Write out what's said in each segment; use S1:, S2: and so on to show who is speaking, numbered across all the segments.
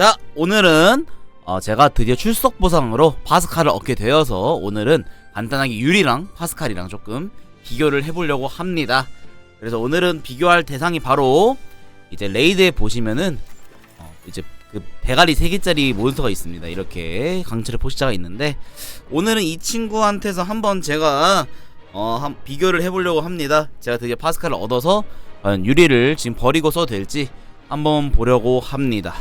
S1: 자, 오늘은 어, 제가 드디어 출석 보상으로 파스칼을 얻게 되어서 오늘은 간단하게 유리랑 파스칼이랑 조금 비교를 해보려고 합니다. 그래서 오늘은 비교할 대상이 바로 이제 레이드에 보시면은 어, 이제 그 대가리 3개짜리 몬스터가 있습니다. 이렇게 강철의 포시자가 있는데 오늘은 이 친구한테서 한번 제가 어, 한 비교를 해보려고 합니다. 제가 드디어 파스칼을 얻어서 유리를 지금 버리고 써도 될지 한번 보려고 합니다.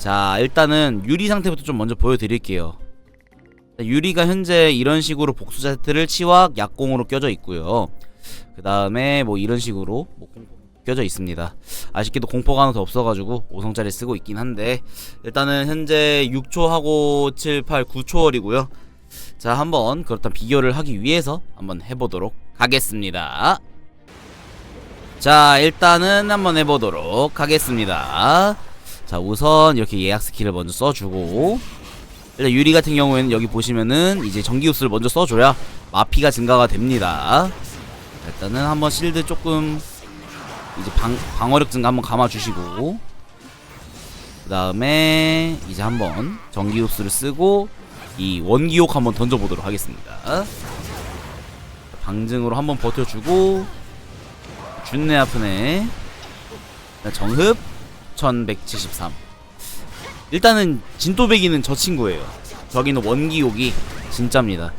S1: 자 일단은 유리 상태부터 좀 먼저 보여드릴게요. 유리가 현재 이런 식으로 복수자 세트를 치확 약공으로 껴져 있고요. 그 다음에 뭐 이런 식으로 뭐 껴져 있습니다. 아쉽게도 공포가 하나 더 없어가지고 5성짜리 쓰고 있긴 한데 일단은 현재 6초하고 7, 8, 9초월이고요. 자 한번 그렇다면 비교를 하기 위해서 한번 해보도록 하겠습니다. 자 일단은 한번 해보도록 하겠습니다 자 우선 이렇게 예약 스킬을 먼저 써주고 일단 유리 같은 경우에는 여기 보시면은 이제 전기 흡수를 먼저 써줘야 마피가 증가가 됩니다. 자, 일단은 한번 실드 조금 이제 방, 방어력 증가 한번 감아주시고 그 다음에 이제 한번 전기 흡수를 쓰고 이 원기옥 한번 던져보도록 하겠습니다. 방증으로 한번 버텨주고 준내 아프네 자, 정흡 1173 일단은 진또배기는 저 친구예요. 저기는 원기옥이 진짜입니다.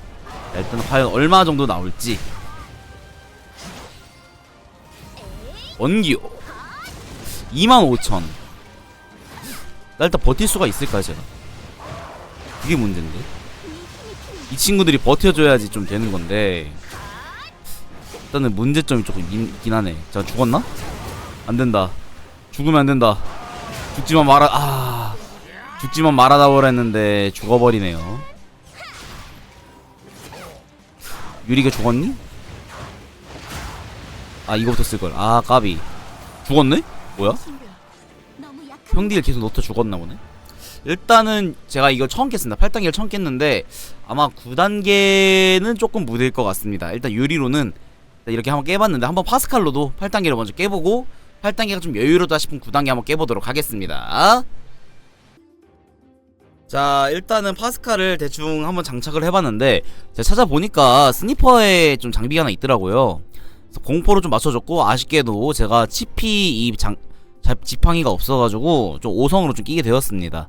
S1: 자, 일단 과연 얼마 정도 나올지. 원기옥. 25,000 나 일단 버틸 수가 있을까요 제가? 그게 문제인데. 이 친구들이 버텨줘야지 좀 되는 건데. 일단은 문제점이 조금 있긴 하네. 자 죽었나? 안 된다 죽으면 안 된다. 죽지만 말아 아 죽지만 말아다보라 했는데 죽어버리네요. 유리가 죽었니? 아 이거부터 쓸 걸. 아 까비. 죽었네? 뭐야? 형딜 계속 넣다 죽었나 보네. 일단은 제가 이걸 처음 깼습니다. 8단계를 처음 깼는데 아마 9단계는 조금 무딜 것 같습니다. 일단 유리로는 이렇게 한번 깨봤는데 한번 파스칼로도 8단계를 먼저 깨보고 8단계가 좀 여유롭다 싶은 9단계 한번 깨보도록 하겠습니다. 자 일단은 파스칼을 대충 한번 장착을 해봤는데 제가 찾아보니까 스니퍼에 좀 장비가 하나 있더라고요. 그래서 공포로 좀 맞춰줬고 아쉽게도 제가 치피 이 장, 자, 지팡이가 없어가지고 좀 5성으로 좀 끼게 되었습니다.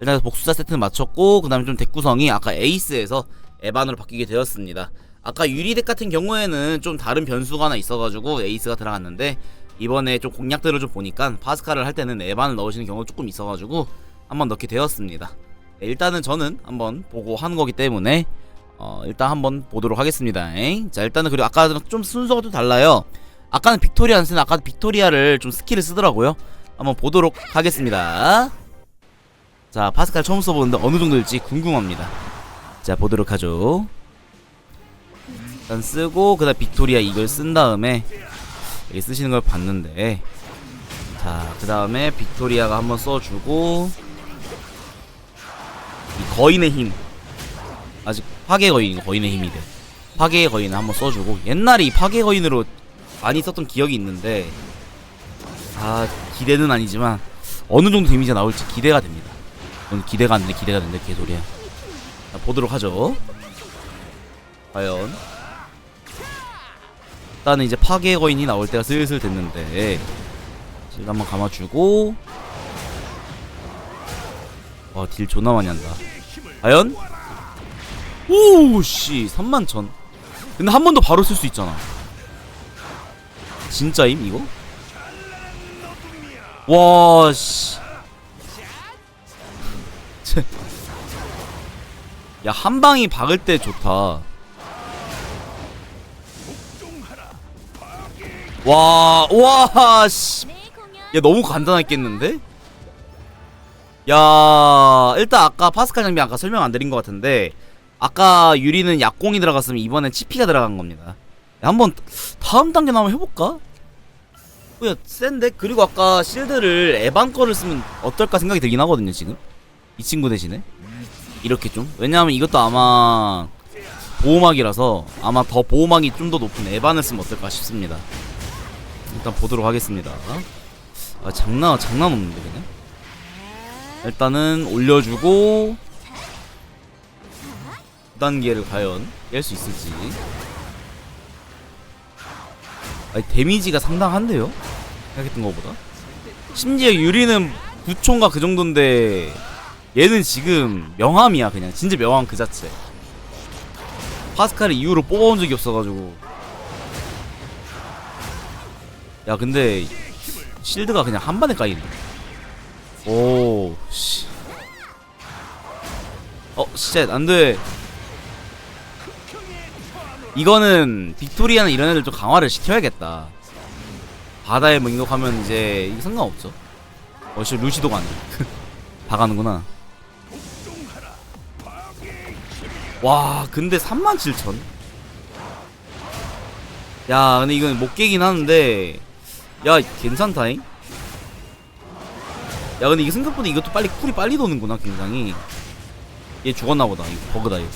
S1: 일단 복수자 세트는 맞췄고 그 다음에 좀 덱 구성이 아까 에이스에서 에반으로 바뀌게 되었습니다. 아까 유리덱 같은 경우에는 좀 다른 변수가 하나 있어가지고 에이스가 들어갔는데 이번에 좀 공략들을 좀 보니까 파스칼을 할 때는 에반을 넣으시는 경우가 조금 있어가지고 한번 넣게 되었습니다. 네, 일단은 저는 한번 보고 하는 거기 때문에 어, 일단 한번 보도록 하겠습니다. 에잉? 자 일단은 그리고 아까는 좀 순서가 좀 달라요. 아까는 빅토리아 안 쓰는 아까 빅토리아를 좀 스킬을 쓰더라고요. 한번 보도록 하겠습니다. 자 파스칼 처음 써보는데 어느 정도일지 궁금합니다. 자 보도록 하죠. 일단 쓰고 그다음 빅토리아 이걸 쓴 다음에 쓰시는 걸 봤는데. 자 그 다음에 빅토리아가 한번 써주고 이 거인의 힘. 아직 파괴 거인 거인의 힘이 돼. 파괴의 거인을 한번 써주고 옛날에 이 파괴 거인으로 많이 썼던 기억이 있는데 아 기대는 아니지만 어느 정도 데미지가 나올지 기대가 됩니다. 오늘 기대가 안 돼 기대가 된다 개소리야. 자, 보도록 하죠. 과연 일단은 이제 파괴 거인이 나올 때가 슬슬 됐는데 실 한번 감아주고. 와딜 존나 많이 한다. 과연? 오씨 3만천. 근데 한 번 더 바로 쓸 수 있잖아. 진짜임 이거? 와씨. 야 한방이 박을 때 좋다 와, 와, 씨. 야, 너무 간단했겠는데? 야, 일단 아까 파스칼 장비 아까 설명 안 드린 것 같은데, 아까 유리는 약공이 들어갔으면 이번엔 치피가 들어간 겁니다. 야, 한번 다음 단계 나면 해볼까? 야, 센데? 그리고 아까 실드를 에반 거를 쓰면 어떨까 생각이 들긴 하거든요, 지금. 이 친구 대신에. 이렇게 좀. 왜냐하면 이것도 아마 보호막이라서 아마 더 보호막이 좀 더 높은 에반을 쓰면 어떨까 싶습니다. 일단 보도록 하겠습니다. 아 장난 장난 없는데 그냥. 일단은 올려주고 9단계를 과연 깰 수 있을지 아니 데미지가 상당한데요? 생각했던 것보다 심지어 유리는 9초인가 그 정도인데 얘는 지금 명함이야 그냥 진짜 명함 그 자체 파스칼을 이후로 뽑아온 적이 없어가지고 야 근데 실드가 그냥 한 번에 까이네 오 씨. 어, 쉣, 안 돼. 이거는 빅토리아는 이런 애들 좀 강화를 시켜야겠다. 바다에 뭐 인격하면 이제 상관없죠. 어씨 루시도가 아니야. 다 가는구나. 와, 근데 37,000. 야, 근데 이건 못 깨긴 하는데 야, 괜찮다잉. 야, 근데 이게 생각보다 이것도 빨리 쿨이 빨리 도는구나, 굉장히. 얘 죽었나 보다. 이거 버그다, 이거.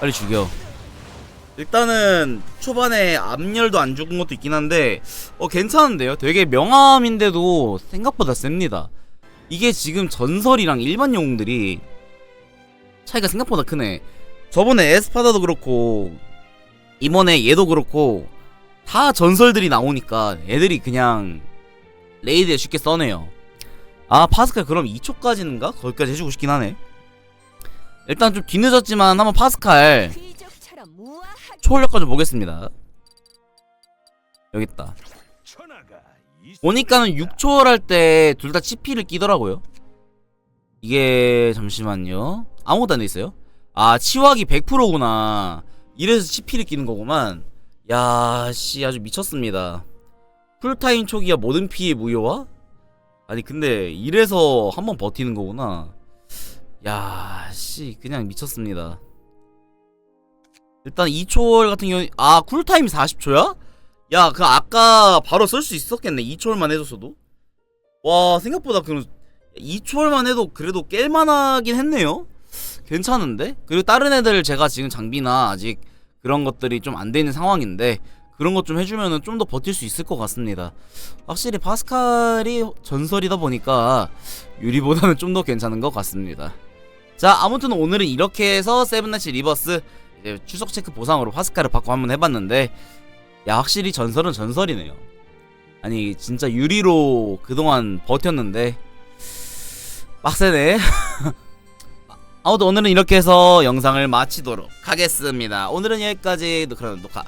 S1: 빨리 죽여. 일단은 초반에 암열도 안 죽은 것도 있긴 한데 어 괜찮은데요? 되게 명암인데도 생각보다 셉니다. 이게 지금 전설이랑 일반 영웅들이 차이가 생각보다 크네. 저번에 에스파다도 그렇고 이번에 얘도 그렇고 다 전설들이 나오니까 애들이 그냥 레이드에 쉽게 써내요. 아 파스칼 그럼 2초까지는가? 거기까지 해주고 싶긴 하네. 일단 좀 뒤늦었지만 한번 파스칼 초월력까지 보겠습니다. 여기 있다. 보니까는 6초월 할 때 둘 다 CP를 끼더라고요. 이게 잠시만요. 아무것도 안 돼 있어요. 아 치확이 100%구나. 이래서 CP를 끼는 거구만. 야, 씨 아주 미쳤습니다. 풀타임 초기와 모든 피해 무효화? 아니 근데 이래서 한번 버티는 거구나. 야, 씨 그냥 미쳤습니다. 일단 2초월 같은 경우 아 쿨타임 40초야? 야, 그 아까 바로 쓸 수 있었겠네. 2초월만 해줬어도. 와, 생각보다 그 2초월만 해도 그래도 깰만하긴 했네요. 괜찮은데? 그리고 다른 애들 제가 지금 장비나 아직 그런 것들이 좀 안 돼 있는 상황인데 그런 것 좀 해주면은 좀 더 버틸 수 있을 것 같습니다. 확실히 파스칼이 전설이다 보니까 유리보다는 좀 더 괜찮은 것 같습니다. 자, 아무튼 오늘은 이렇게 해서 세븐나치 리버스 추석 체크 보상으로 파스칼을 받고 한번 해봤는데 야 확실히 전설은 전설이네요. 아니 진짜 유리로 그동안 버텼는데 빡세네. 아무튼 오늘은 이렇게 해서 영상을 마치도록 하겠습니다. 오늘은 여기까지 그럼 녹화